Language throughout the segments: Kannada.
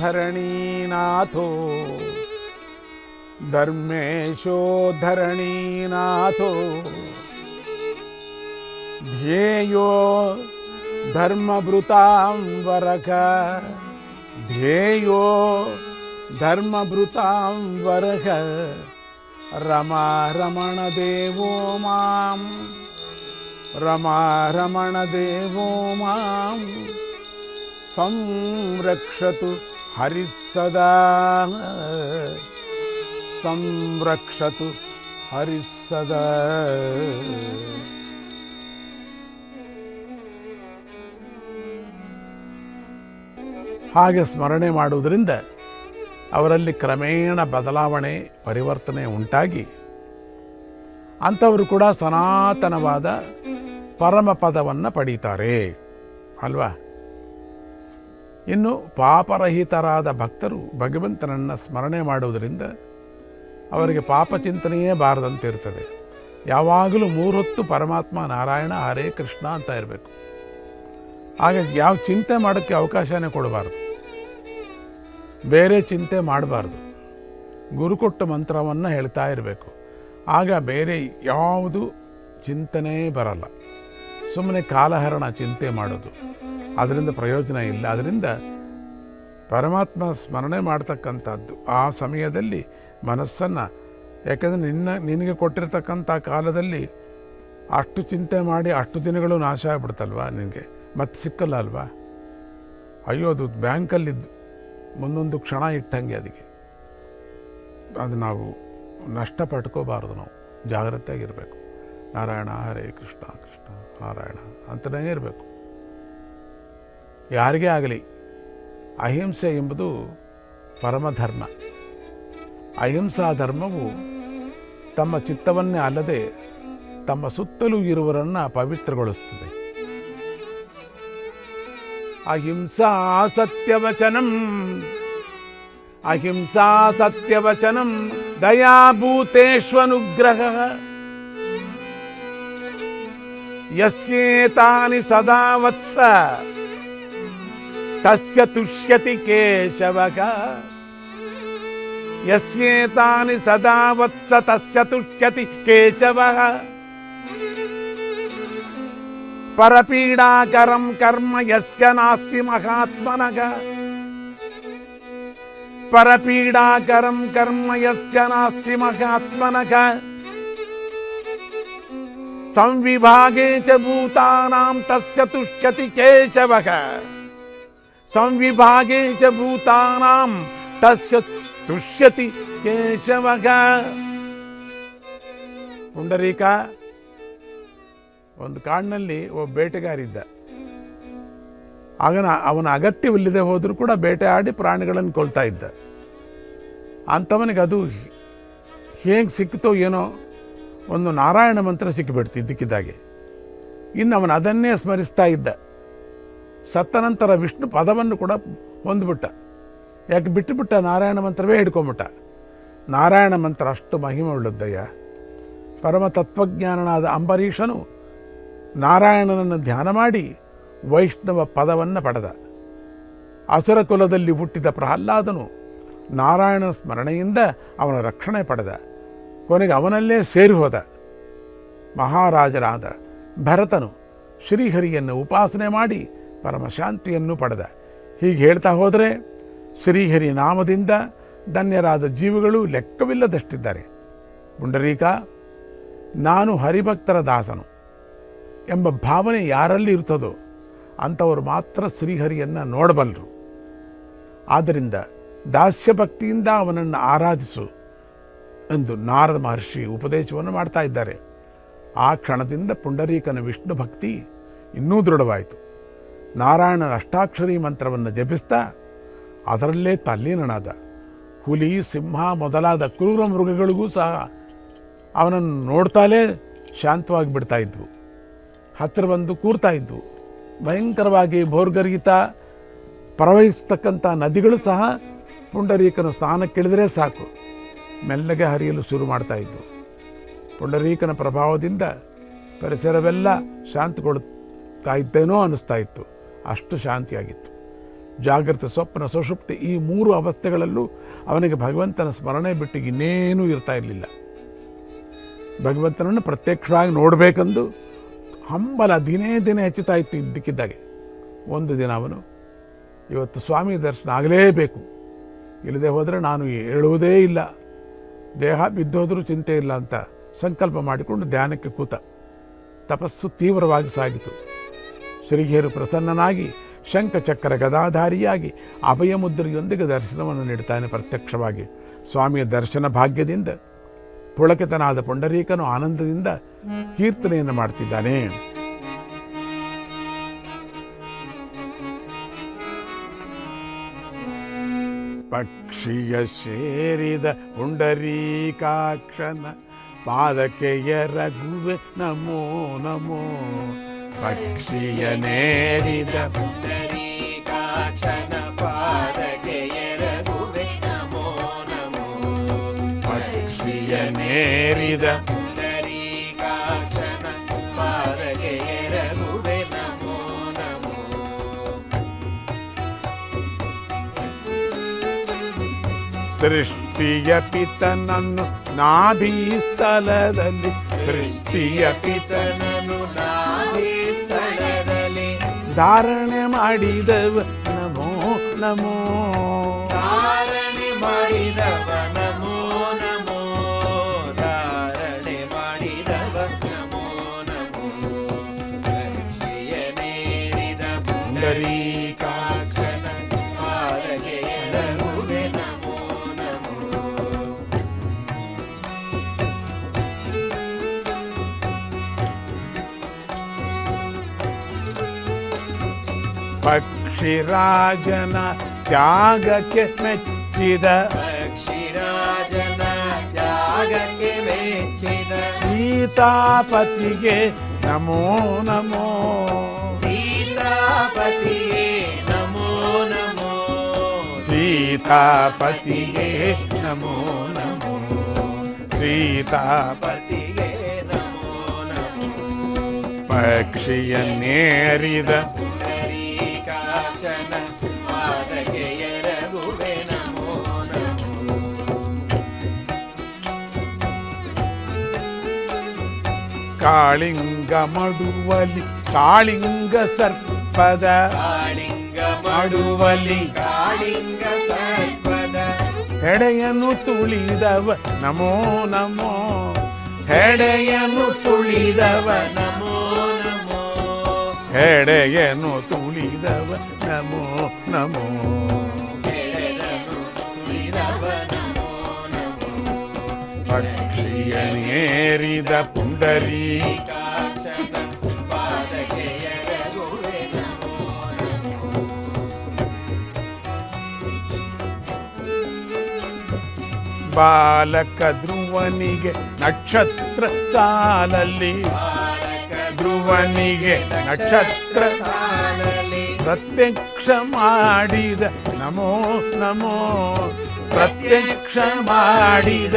धरणीनाथो। धर्मेशो धरणीनाथो। ध्येयो धर्मभृतां वरक ध्येयो धर्मभृतां वरक रमा देवो माँ रमा देवो माँ ಸಂರಕ್ಷತು ಹರಿಃ ಸದಾ ಸಂರಕ್ಷತು ಹರಿಃ ಸದಾ ಹಾಗೆ ಸ್ಮರಣೆ ಮಾಡುವುದರಿಂದ ಅವರಲ್ಲಿ ಕ್ರಮೇಣ ಬದಲಾವಣೆ, ಪರಿವರ್ತನೆ ಉಂಟಾಗಿ ಅಂಥವರು ಕೂಡ ಸನಾತನವಾದ ಪರಮ ಪದವನ್ನು ಪಡೀತಾರೆ. ಅಲ್ವಾ? ಇನ್ನು ಪಾಪರಹಿತರಾದ ಭಕ್ತರು ಭಗವಂತನನ್ನು ಸ್ಮರಣೆ ಮಾಡುವುದರಿಂದ ಅವರಿಗೆ ಪಾಪ ಚಿಂತನೆಯೇ ಬಾರದಂತಿರ್ತದೆ. ಯಾವಾಗಲೂ ಮೂರೊತ್ತು ಪರಮಾತ್ಮ ನಾರಾಯಣ ಹರೇ ಕೃಷ್ಣ ಅಂತ ಇರಬೇಕು. ಹಾಗೆ ಯಾವ ಚಿಂತೆ ಮಾಡೋಕ್ಕೆ ಅವಕಾಶನೇ ಕೊಡಬಾರ್ದು. ಬೇರೆ ಚಿಂತೆ ಮಾಡಬಾರ್ದು. ಗುರು ಕೊಟ್ಟ ಮಂತ್ರವನ್ನು ಹೇಳ್ತಾ ಇರಬೇಕು. ಆಗ ಬೇರೆ ಯಾವುದು ಚಿಂತನೆ ಬರಲ್ಲ. ಸುಮ್ಮನೆ ಕಾಲಹರಣ ಚಿಂತೆ ಮಾಡೋದು. ಅದರಿಂದ ಪ್ರಯೋಜನ ಇಲ್ಲ. ಅದರಿಂದ ಪರಮಾತ್ಮ ಸ್ಮರಣೆ ಮಾಡ್ತಕ್ಕಂಥದ್ದು. ಆ ಸಮಯದಲ್ಲಿ ಮನಸ್ಸನ್ನು, ಯಾಕೆಂದರೆ ನಿನ್ನ, ನಿನಗೆ ಕೊಟ್ಟಿರ್ತಕ್ಕಂಥ ಕಾಲದಲ್ಲಿ ಅಷ್ಟು ಚಿಂತೆ ಮಾಡಿ ಅಷ್ಟು ದಿನಗಳು ನಾಶ ಆಗ್ಬಿಡ್ತಲ್ವಾ ನಿನಗೆ? ಮತ್ತೆ ಸಿಕ್ಕಲ್ಲ ಅಲ್ವಾ? ಅಯ್ಯೋ, ಅದು ಬ್ಯಾಂಕಲ್ಲಿದ್ದು ಮುಂದೊಂದು ಕ್ಷಣ ಇಟ್ಟಂಗೆ ಅದಕ್ಕೆ. ಅದು ನಾವು ನಷ್ಟ ಪಡ್ಕೋಬಾರ್ದು ನಾವು. ಜಾಗ್ರತೆಯಾಗಿರಬೇಕು. ನಾರಾಯಣ ಹರೇ ಕೃಷ್ಣ ಕೃಷ್ಣ. ನಾರಾಯಣ ಅಂತಲೇ ಇರಬೇಕು. ಯಾರಿಗೇ ಆಗಲಿ ಅಹಿಂಸೆ ಎಂಬುದು ಪರಮಧರ್ಮ. ಅಹಿಂಸಾ ಧರ್ಮವು ತಮ್ಮ ಚಿತ್ತವನ್ನೇ ಅಲ್ಲದೆ ತಮ್ಮ ಸುತ್ತಲೂ ಇರುವರನ್ನು ಪವಿತ್ರಗೊಳಿಸುತ್ತದೆ. ಅಹಿಂಸಾ ಸತ್ಯವಚನಂ ಅಹಿಂಸಾ ಸತ್ಯವಚನಂ ದಯಾಭೂತೇಶ್ವನುಗ್ರಹ యస్యేతాని సదా వత్స తస్య తుష్యతి కేశవక యస్యేతాని సదా వత్స తస్య తుష్యతి కేశవ పరపీడాకరం కర్మ యస్య నాస్తి మహాత్మనగ పరపీడాకరం కర్మ యస్య నాస్తి మహాత్మనగ ಸಂವಿಭಾಗೆ ಚ ಭೂತಾನಾಂ ತಸ್ಯ ತುಷ್ಯತಿ ಕೇಶವಃ. ಸಂವಿಭಾಗೆ ಚ ಭೂತಾನಾಂ ತಸ್ಯ ತುಷ್ಯತಿ ಕೇಶವಃ. ಪುಂಡರೀಕ, ಒಂದು ಕಾಡಿನಲ್ಲಿ ಒಬ್ಬ ಬೇಟೆಗಾರಿದ್ದ. ಆಗನ ಅವನ ಅಗತ್ಯವಿಲ್ಲದೆ ಹೋದರೂ ಕೂಡ ಬೇಟೆ ಆಡಿ ಪ್ರಾಣಿಗಳನ್ನು ಕೊಲ್ತಾ ಇದ್ದ. ಅಂಥವನಿಗೆ ಅದು ಹೇಗೆ ಸಿಕ್ತೋ ಏನೋ ಒಂದು ನಾರಾಯಣ ಮಂತ್ರ ಸಿಕ್ಕಿಬಿಡ್ತು ಇದ್ದಕ್ಕಿದ್ದಾಗೆ. ಇನ್ನು ಅವನು ಅದನ್ನೇ ಸ್ಮರಿಸ್ತಾ ಇದ್ದ. ಸತ್ತ ನಂತರ ವಿಷ್ಣು ಪದವನ್ನು ಕೂಡ ಹೊಂದ್ಬಿಟ್ಟ. ಯಾಕೆ ಬಿಟ್ಟುಬಿಟ್ಟ ನಾರಾಯಣ ಮಂತ್ರವೇ ಹಿಡ್ಕೊಂಬಿಟ್ಟ. ನಾರಾಯಣ ಮಂತ್ರ ಅಷ್ಟು ಮಹಿಮೆ ಉಳ್ಳದ್ದಯ್ಯ. ಪರಮ ತತ್ವಜ್ಞಾನನಾದ ಅಂಬರೀಷನು ನಾರಾಯಣನನ್ನು ಧ್ಯಾನ ಮಾಡಿ ವೈಷ್ಣವ ಪದವನ್ನು ಪಡೆದ. ಅಸುರ ಕುಲದಲ್ಲಿ ಹುಟ್ಟಿದ ಪ್ರಹ್ಲಾದನು ನಾರಾಯಣ ಸ್ಮರಣೆಯಿಂದ ಅವನ ರಕ್ಷಣೆ ಪಡೆದ. ಕೊನೆಗೆ ಅವನಲ್ಲೇ ಸೇರಿ ಹೋದ ಮಹಾರಾಜರಾದ ಭರತನು ಶ್ರೀಹರಿಯನ್ನು ಉಪಾಸನೆ ಮಾಡಿ ಪರಮಶಾಂತಿಯನ್ನು ಪಡೆದ. ಹೀಗೆ ಹೇಳ್ತಾ ಹೋದರೆ ಶ್ರೀಹರಿ ನಾಮದಿಂದ ಧನ್ಯರಾದ ಜೀವಿಗಳು ಲೆಕ್ಕವಿಲ್ಲದಷ್ಟಿದ್ದಾರೆ. ಪುಂಡರೀಕ, ನಾನು ಹರಿಭಕ್ತರ ದಾಸನು ಎಂಬ ಭಾವನೆ ಯಾರಲ್ಲಿ ಇರ್ತದೋ ಅಂಥವರು ಮಾತ್ರ ಶ್ರೀಹರಿಯನ್ನು ನೋಡಬಲ್ಲರು. ಆದ್ದರಿಂದ ದಾಸ್ಯ ಭಕ್ತಿಯಿಂದ ಅವನನ್ನು ಆರಾಧಿಸು. ಎಂದು ನಾರದ ಮಹರ್ಷಿ ಉಪದೇಶವನ್ನು ಮಾಡ್ತಾ ಇದ್ದಾರೆ. ಆ ಕ್ಷಣದಿಂದ ಪುಂಡರೀಕನ ವಿಷ್ಣು ಭಕ್ತಿ ಇನ್ನೂ ದೃಢವಾಯಿತು. ನಾರಾಯಣನ ಅಷ್ಟಾಕ್ಷರಿ ಮಂತ್ರವನ್ನು ಜಪಿಸ್ತಾ ಅದರಲ್ಲೇ ತಲ್ಲೀನನಾದ. ಹುಲಿ, ಸಿಂಹ ಮೊದಲಾದ ಕ್ರೂರ ಮೃಗಗಳಿಗೂ ಸಹ ಅವನನ್ನು ನೋಡ್ತಾಲೇ ಶಾಂತವಾಗಿ ಬಿಡ್ತಾ ಇದ್ವು. ಹತ್ತಿರ ಬಂದು ಕೂರ್ತಾ ಇದ್ವು. ಭಯಂಕರವಾಗಿ ಭೋರ್ಗರಿಗಿತ ಪ್ರವಹಿಸ್ತಕ್ಕಂಥ ನದಿಗಳು ಸಹ ಪುಂಡರೀಕನ ಸ್ಥಾನಕ್ಕಿಳಿದರೆ ಸಾಕು. ಮೆಲ್ಲಗೆ ಹರಿಯಲು ಶುರು ಮಾಡ್ತಾ ಇದ್ವು ಪುಂಡರೀಕನ ಪ್ರಭಾವದಿಂದ ಪರಿಸರವೆಲ್ಲ ಶಾಂತಗೊಳ್ತಾ ಇದ್ದೇನೋ ಅನ್ನಿಸ್ತಾ ಇತ್ತು. ಅಷ್ಟು ಶಾಂತಿಯಾಗಿತ್ತು. ಜಾಗೃತ ಸ್ವಪ್ನ ಸುಷುಪ್ತಿ ಈ ಮೂರು ಅವಸ್ಥೆಗಳಲ್ಲೂ ಅವನಿಗೆ ಭಗವಂತನ ಸ್ಮರಣೆ ಬಿಟ್ಟು ಇನ್ನೇನೂ ಇರ್ತಾ ಇರಲಿಲ್ಲ. ಭಗವಂತನನ್ನು ಪ್ರತ್ಯಕ್ಷವಾಗಿ ನೋಡಬೇಕೆಂದು ಹಂಬಲ ದಿನೇ ದಿನೇ ಹೆಚ್ಚುತ್ತಾ ಇತ್ತು ಇದ್ದಕ್ಕಿದ್ದಾಗೆ. ಒಂದು ದಿನ ಅವನು, ಇವತ್ತು ಸ್ವಾಮಿ ದರ್ಶನ ಆಗಲೇಬೇಕು. ಇಲ್ಲದೆ ಹೋದರೆ ನಾನು ಹೇಳುವುದೇ ಇಲ್ಲ. ದೇಹ ಬಿದ್ದೋದ್ರೂ ಚಿಂತೆ ಇಲ್ಲ ಅಂತ ಸಂಕಲ್ಪ ಮಾಡಿಕೊಂಡು ಧ್ಯಾನಕ್ಕೆ ಕೂತ ತಪಸ್ಸು ತೀವ್ರವಾಗಿ ಸಾಗಿತು. ಶ್ರೀಹೇರು ಪ್ರಸನ್ನನಾಗಿ ಶಂಖಚಕ್ರ ಗದಾಧಾರಿಯಾಗಿ ಅಭಯ ಮುದ್ರೆಯೊಂದಿಗೆ ದರ್ಶನವನ್ನು ನೀಡುತ್ತಾನೆ ಪ್ರತ್ಯಕ್ಷವಾಗಿ. ಸ್ವಾಮಿಯ ದರ್ಶನ ಭಾಗ್ಯದಿಂದ ಪುಳಕಿತನಾದ ಪುಂಡರೀಕನು ಆನಂದದಿಂದ ಕೀರ್ತನೆಯನ್ನು ಮಾಡ್ತಿದ್ದಾನೆ. ಪಕ್ಷಿಯ ಸೇರಿದ ಪುಂಡರೀಕಾಕ್ಷನ ಪಾದಕ್ಕೆ ಎರಗುವೆ ನಮೋ ನಮೋ ಪಕ್ಷಿಯ ನೇರಿದ ಪುಂಡರೀಕಾಕ್ಷನ ಪಾದಕ್ಕೆ ಎರಗುವೆ ನಮೋ ನಮೋ ಪಕ್ಷಿಯ ನೇರಿದ ಸೃಷ್ಟಿಯ ಪಿತನನ್ನು ನಾಭಿ ಸ್ಥಳದಲ್ಲಿ. ಸೃಷ್ಟಿಯ ಪಿತನನ್ನು ಸ್ಥಳದಲ್ಲಿ ಧಾರಣೆ ಮಾಡಿದವ. ನಮೋ ನಮೋ. ಪಕ್ಷಿರಾಜನ ತ್ಯಾಗಕ್ಕೆ ಮೆಚ್ಚಿದ ಪಕ್ಷಿರಾಜನ ತ್ಯಾಗಕ್ಕೆ ಮೆಚ್ಚಿದ ಸೀತಾಪತಿಗೆ ನಮೋ ನಮೋ ಸೀತಾಪತಿಯೇ ನಮೋ ನಮೋ ಸೀತಾಪತಿಗೆ ನಮೋ ನಮೋ ಸೀತಾಪ ಪತಿಗೆ ನಮೋ ನಮೋ ಪಕ್ಷಿಯ ನೇರಿದ ಕಾಳಿಂಗ ಮಡುವಲಿ ಕಾಳಿಂಗ ಸರ್ಪದ ಕಾಳಿಂಗ ಮಾಡುವಲಿ ಕಾಳಿಂಗ ಸರ್ಪದ ಹೆಡೆಯನ್ನು ತುಳಿದವ ನಮೋ ನಮೋ ಹೆಡೆಯನ್ನು ತುಳಿದವ ನಮೋ ನಮೋ ಹೆಡೆಯನ್ನು ತುಳಿದವ ನಮೋ ನಮೋ ಕೆಳದನು ತುಳಿದವ ನಮೋ ನಮೋ ಪಕ್ಷಿಯ ನೇರಿದ ಪುಂಡರಿ. ಬಾಲಕ ಧ್ರುವನಿಗೆ ನಕ್ಷತ್ರ ಸಾಲಲ್ಲಿ ಧ್ರುವನಿಗೆ ನಕ್ಷತ್ರ ಪ್ರತ್ಯಕ್ಷ ಮಾಡಿದ ನಮೋ ನಮೋ. ಪ್ರತ್ಯಕ್ಷ ಮಾಡಿದ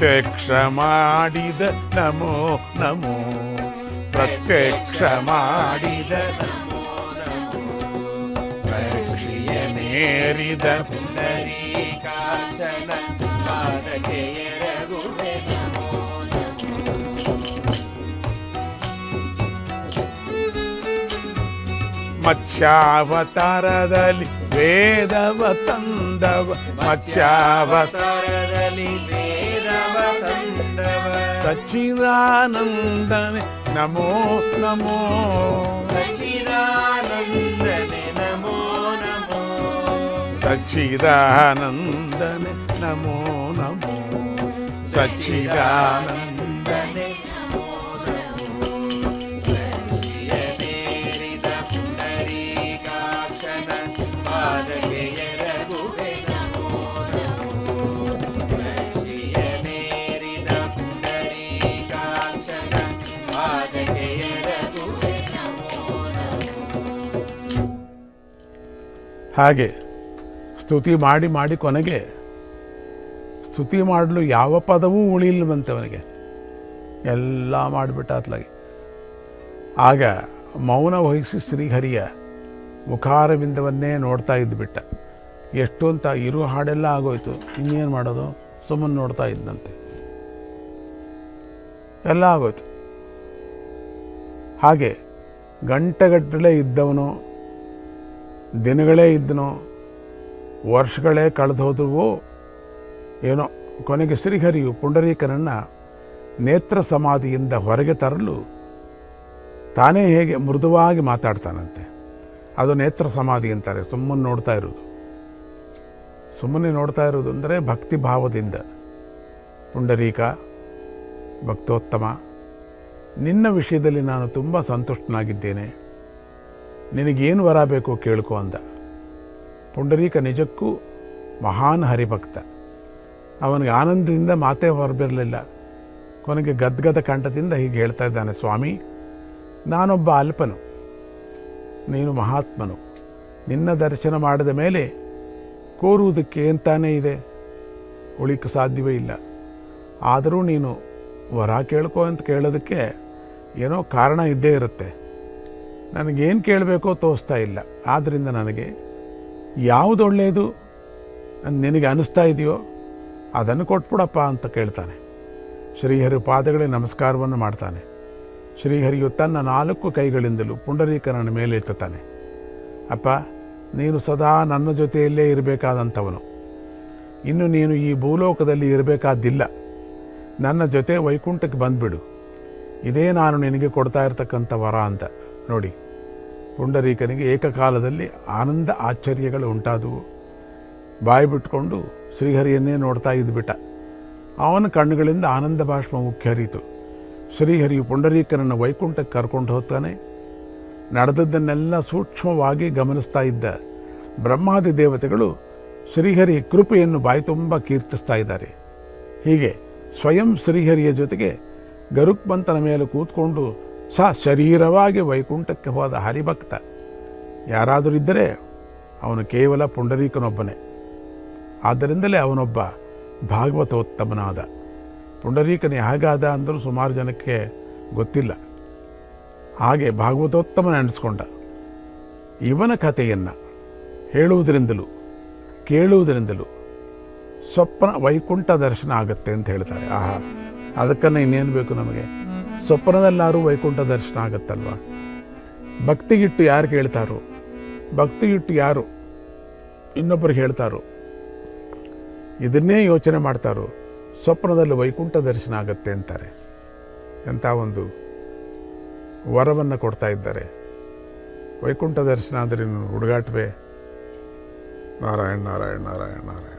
ಪ್ರತ್ಯಕ್ಷ ಮಾಡಿದ ನಮೋ ನಮೋ ಪ್ರತ್ಯಕ್ಷ ಮಾಡಿದ ನಮೋ ನಮೋ ಪಕ್ಷಿಯ ನೇರಿದ ಪುಂಡರೀಕಾಕ್ಷನ ಪಾದಕ್ಕೆ ಎರಗುವೆ ನಮೋ ನಮೋ ಮತ್ಸ್ಯಾವತಾರದಲ್ಲಿ ವೇದವ ತಂದವ ಮತ್ಸ್ಯಾವತಾರ ಅವತಾರದಲ್ಲಿ ವೇದವ ತಂದವ ಸಚ್ಚಿದಾನಂದನೆ ನಮೋ ನಮೋ ಸಚಿದಾನಂದನೆ ನಮೋ ನಮೋ ಸಚ್ಚಿದಾನಂದನೆ ನಮೋ ನಮೋ ಹಾಗೆ ಸ್ತುತಿ ಮಾಡಿ ಮಾಡಿ ಕೊನೆಗೆ ಸ್ತುತಿ ಮಾಡಲು ಯಾವ ಪದವೂ ಉಳಿಲ್ವಂತೆ ಅವನಿಗೆ ಎಲ್ಲ ಮಾಡಿಬಿಟ್ಟ ಅತ್ಲಾಗಿ ಆಗ ಮೌನ ವಹಿಸಿ ಶ್ರೀಹರಿಯ ಮುಖಾರವಿಂದವನ್ನೇ ನೋಡ್ತಾ ಇದ್ದುಬಿಟ್ಟ ಎಷ್ಟು ಅಂತ ಇರೋ ಹಾಡೆಲ್ಲ ಆಗೋಯ್ತು. ಇನ್ನೇನು ಮಾಡೋದು? ಸುಮ್ಮನೆ ನೋಡ್ತಾ ಇದ್ದಂತೆ ಎಲ್ಲ ಆಗೋಯ್ತು. ಹಾಗೆ ಗಂಟೆಗಟ್ಟಲೆ ಇದ್ದವನು ದಿನಗಳೇ ಇದ್ದನೋ, ವರ್ಷಗಳೇ ಕಳೆದು ಹೋದವು. ಏನೋ ಕೊನೆಗೆ ಶ್ರೀಹರಿಯು ಪುಂಡರೀಕನನ್ನು ನೇತ್ರ ಸಮಾಧಿಯಿಂದ ಹೊರಗೆ ತರಲು ತಾನೇ ಹೇಗೆ ಮೃದುವಾಗಿ ಮಾತಾಡ್ತಾನಂತೆ. ಅದು ನೇತ್ರ ಸಮಾಧಿ ಅಂತಾರೆ, ಸುಮ್ಮನೆ ನೋಡ್ತಾ ಇರೋದು ಸುಮ್ಮನೆ ನೋಡ್ತಾ ಇರೋದು ಅಂದರೆ ಭಕ್ತಿ ಭಾವದಿಂದ. ಪುಂಡರೀಕ, ಭಕ್ತೋತ್ತಮ, ನಿನ್ನ ವಿಷಯದಲ್ಲಿ ನಾನು ತುಂಬ ಸಂತುಷ್ಟನಾಗಿದ್ದೇನೆ. ನಿನಗೇನು ವರ ಬೇಕೋ ಕೇಳ್ಕೊ ಅಂದ. ಪುಂಡರೀಕ ನಿಜಕ್ಕೂ ಮಹಾನ್ ಹರಿಭಕ್ತ. ಅವನಿಗೆ ಆನಂದದಿಂದ ಮಾತೇ ಹೊರಬಿರಲಿಲ್ಲ. ಕೊನೆಗೆ ಗದ್ಗದ ಕಂಠದಿಂದ ಹೀಗೆ ಹೇಳ್ತಾ ಇದ್ದಾನೆ, ಸ್ವಾಮಿ, ನಾನೊಬ್ಬ ಅಲ್ಪನು. ನೀನು ಮಹಾತ್ಮನು. ನಿನ್ನ ದರ್ಶನ ಮಾಡಿದ ಮೇಲೆ ಕೋರುವುದಕ್ಕೆ ಏನ್ತಾನೇ ಇದೆ? ಉಳಿಕ್ಕೆ ಸಾಧ್ಯವೇ ಇಲ್ಲ. ಆದರೂ ನೀನು ವರ ಕೇಳ್ಕೊ ಅಂತ ಕೇಳೋದಕ್ಕೆ ಏನೋ ಕಾರಣ ಇದ್ದೇ ಇರುತ್ತೆ. ನನಗೇನು ಕೇಳಬೇಕೋ ತೋರಿಸ್ತಾ ಇಲ್ಲ. ಆದ್ದರಿಂದ ನನಗೆ ಯಾವುದು ಒಳ್ಳೆಯದು ನಿನಗೆ ಅನ್ನಿಸ್ತಾ ಇದೆಯೋ ಅದನ್ನು ಕೊಟ್ಬಿಡಪ್ಪ ಅಂತ ಕೇಳ್ತಾನೆ. ಶ್ರೀಹರಿ ಪಾದಗಳಿಗೆ ನಮಸ್ಕಾರವನ್ನು ಮಾಡ್ತಾನೆ. ಶ್ರೀಹರಿಯು ತನ್ನ ನಾಲ್ಕು ಕೈಗಳಿಂದಲೂ ಪುಂಡರೀಕರನ ಮೇಲೆ ಎತ್ತುತ್ತಾನೆ. ಅಪ್ಪ, ನೀನು ಸದಾ ನನ್ನ ಜೊತೆಯಲ್ಲೇ ಇರಬೇಕಾದಂಥವನು. ಇನ್ನು ನೀನು ಈ ಭೂಲೋಕದಲ್ಲಿ ಇರಬೇಕಾದ್ದಿಲ್ಲ ನನ್ನ ಜೊತೆ ವೈಕುಂಠಕ್ಕೆ ಬಂದುಬಿಡು. ಇದೇ ನಾನು ನಿನಗೆ ಕೊಡ್ತಾ ಇರ್ತಕ್ಕಂಥ ವರ ಅಂತ. ನೋಡಿ, ಪುಂಡರೀಕನಿಗೆ ಏಕಕಾಲದಲ್ಲಿ ಆನಂದ ಆಶ್ಚರ್ಯಗಳು ಉಂಟಾದವು. ಬಾಯಿ ಬಿಟ್ಕೊಂಡು ಶ್ರೀಹರಿಯನ್ನೇ ನೋಡ್ತಾ ಇದ್ಬಿಟ್ಟ ಅವನ ಕಣ್ಣುಗಳಿಂದ ಆನಂದ ಭಾಷ್ಮ ಮುಖ್ಯ ಹರಿತು ಶ್ರೀಹರಿಯು ಪುಂಡರೀಕನನ್ನು ವೈಕುಂಠಕ್ಕೆ ಕರ್ಕೊಂಡು ಹೋಗ್ತಾನೆ. ನಡೆದದ್ದನ್ನೆಲ್ಲ ಸೂಕ್ಷ್ಮವಾಗಿ ಗಮನಿಸ್ತಾ ಇದ್ದ ಬ್ರಹ್ಮಾದಿ ದೇವತೆಗಳು ಶ್ರೀಹರಿ ಕೃಪೆಯನ್ನು ಬಾಯಿ ತುಂಬ ಕೀರ್ತಿಸ್ತಾ ಇದ್ದಾರೆ. ಹೀಗೆ ಸ್ವಯಂ ಶ್ರೀಹರಿಯ ಜೊತೆಗೆ ಗರುಕ್ಮಂತನ ಮೇಲೆ ಕೂತ್ಕೊಂಡು ಸ ಶರೀರವಾಗಿ ವೈಕುಂಠಕ್ಕೆ ಹೋದ ಹರಿಭಕ್ತ. ಯಾರಾದರೂ ಇದ್ದರೆ ಅವನು ಕೇವಲ ಪುಂಡರೀಕನೊಬ್ಬನೇ. ಆದ್ದರಿಂದಲೇ ಅವನೊಬ್ಬ ಭಾಗವತೋತ್ತಮನಾದ. ಪುಂಡರೀಕನ ಹೇಗಾದ ಅಂದರೂ ಸುಮಾರು ಜನಕ್ಕೆ ಗೊತ್ತಿಲ್ಲ. ಹಾಗೆ ಭಾಗವತೋತ್ತಮನ ಅನಿಸ್ಕೊಂಡ ಇವನ ಕಥೆಯನ್ನು ಹೇಳುವುದರಿಂದಲೂ ಕೇಳುವುದರಿಂದಲೂ ಸ್ವಪ್ನ ವೈಕುಂಠ ದರ್ಶನ ಆಗುತ್ತೆ ಅಂತ ಹೇಳ್ತಾರೆ. ಆಹಾ, ಅದಕ್ಕನ್ನು ಇನ್ನೇನು ಬೇಕು ನಮಗೆ? ಸ್ವಪ್ನದಲ್ಲಾರು ವೈಕುಂಠ ದರ್ಶನ ಆಗುತ್ತಲ್ವ? ಭಕ್ತಿಗಿಟ್ಟು ಯಾರು ಕೇಳ್ತಾರೋ? ಭಕ್ತಿಗಿಟ್ಟು ಯಾರು? ಇನ್ನೊಬ್ಬರು ಹೇಳ್ತಾರೋ? ಇದನ್ನೇ ಯೋಚನೆ ಮಾಡ್ತಾರೋ? ಸ್ವಪ್ನದಲ್ಲಿ ವೈಕುಂಠ ದರ್ಶನ ಆಗುತ್ತೆ ಅಂತಾರೆ. ಎಂಥ ಒಂದು ವರವನ್ನು ಕೊಡ್ತಾ ಇದ್ದಾರೆ. ವೈಕುಂಠ ದರ್ಶನ ಇನ್ನು ಹುಡುಗಾಟವೇ. ನಾರಾಯಣ ನಾರಾಯಣ ನಾರಾಯಣ ನಾರಾಯಣ.